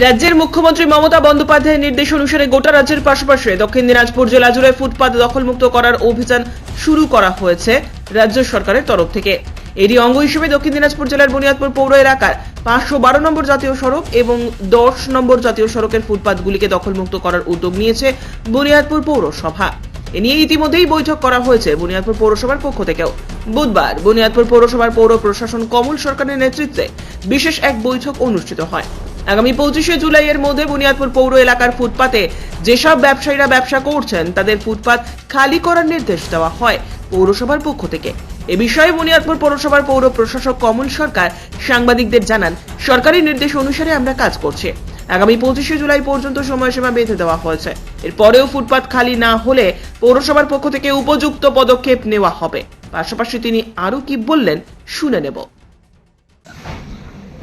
রাজ্যের মুখ্যমন্ত্রী মমতা বন্দ্যোপাধ্যায়ের নির্দেশ অনুসারে গোটা রাজ্যের পাশাপাশি দক্ষিণ দিনাজপুর জেলা জুড়ে ফুটপাত দখলমুক্ত করার অভিযান শুরু করা হয়েছে রাজ্য সরকারের তরফ থেকে। এরই অঙ্গ হিসেবে দক্ষিণ দিনাজপুর জেলার বুনিয়াদপুর পৌর এলাকার পাঁচশো বারো নম্বর জাতীয় সড়ক এবং দশ নম্বর জাতীয় সড়কের ফুটপাতগুলিকে দখলমুক্ত করার উদ্যোগ নিয়েছে বুনিয়াদপুর পৌরসভা। এ নিয়ে ইতিমধ্যেই বৈঠক করা হয়েছে বুনিয়াদপুর পৌরসভার পক্ষ থেকেও। বুধবার বুনিয়াদপুর পৌরসভার পৌর প্রশাসন কমল সরকারের নেতৃত্বে বিশেষ এক বৈঠক অনুষ্ঠিত হয়। আগামী পঁচিশে জুলাইয়ের মধ্যে বুনিয়াদপুর পৌর এলাকার ফুটপাতে যেসব ব্যবসায়ীরা ব্যবসা করছেন, তাদের ফুটপাত খালি করার নির্দেশ দেওয়া হয় পৌরসভার পক্ষ থেকে। এ বিষয়ে বুনিয়াদপুর পৌরসভার পৌর প্রশাসক কমল সরকার সাংবাদিকদের জানান, সরকারি নির্দেশ অনুসারে আমরা কাজ করছি। আগামী পঁচিশে জুলাই পর্যন্ত সময়সীমা বেঁধে দেওয়া হয়েছে। এরপরেও ফুটপাত খালি না হলে পৌরসভার পক্ষ থেকে উপযুক্ত পদক্ষেপ নেওয়া হবে। পাশাপাশি তিনি আরও কি বললেন, শুনে নেব।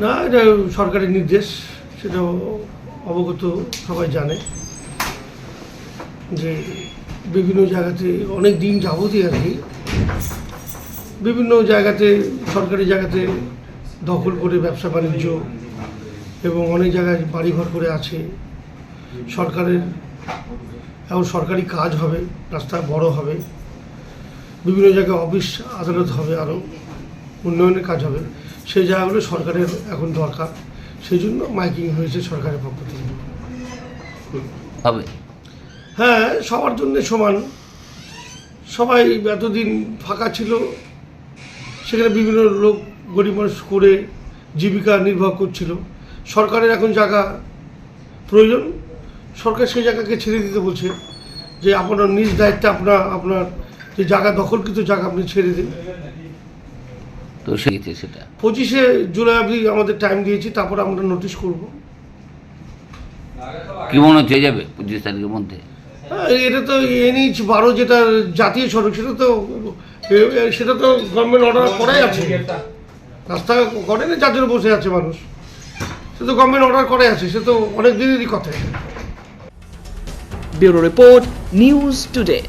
না, এটা সরকারের নির্দেশ সেটা অবগত সবাই জানে যে বিভিন্ন জায়গাতে অনেক দিন যাবতই আর কি বিভিন্ন জায়গাতে, সরকারি জায়গাতে দখল করে ব্যবসা বাণিজ্য এবং অনেক জায়গায় বাড়িঘর করে আছে। সরকারের, এখন সরকারি কাজ হবে, রাস্তা বড় হবে। বিভিন্ন জায়গায় অফিস আদালত হবে আরও। উন্নয়নের কাজ হবে। সেই জায়গাগুলো সরকারের এখন দরকার। সেই জন্য মাইকিং হয়েছে সরকারের পক্ষ থেকে। হবে। হ্যাঁ সবার জন্য সমান। সবাই এতদিন ফাঁকা ছিল। সেখানে বিভিন্ন লোক গরিব মানুষ করে জীবিকা নির্বাহ করছিল। সরকারের এখন জায়গা প্রয়োজন। সরকার সেই জায়গাকে ছেড়ে দিতে বলছে যে আপনার নিজ দায়িত্বে আপনার আপনার যে জায়গা দখলকৃত জায়গা আপনি ছেড়ে দিন। তো শিখেছে সেটা। পঁচিশে জুলাই অবধি আমাদের টাইম দিয়েছি তারপর আমরা নোটিশ করব। কি মনে হচ্ছে যাবে পঁচিশ তারিখের মধ্যে? হ্যাঁ, এটা তো এনইচ বারো যেটা জাতীয় সড়ক সেটা তো সেটা তো গভর্নমেন্ট অর্ডার করাই আছে। রাস্তা করে না যার জন্য বসে আছে মানুষ? সে তো গভর্নমেন্ট অর্ডার করাই আছে সে তো অনেক দিনেরই কথা। Bureau report news today.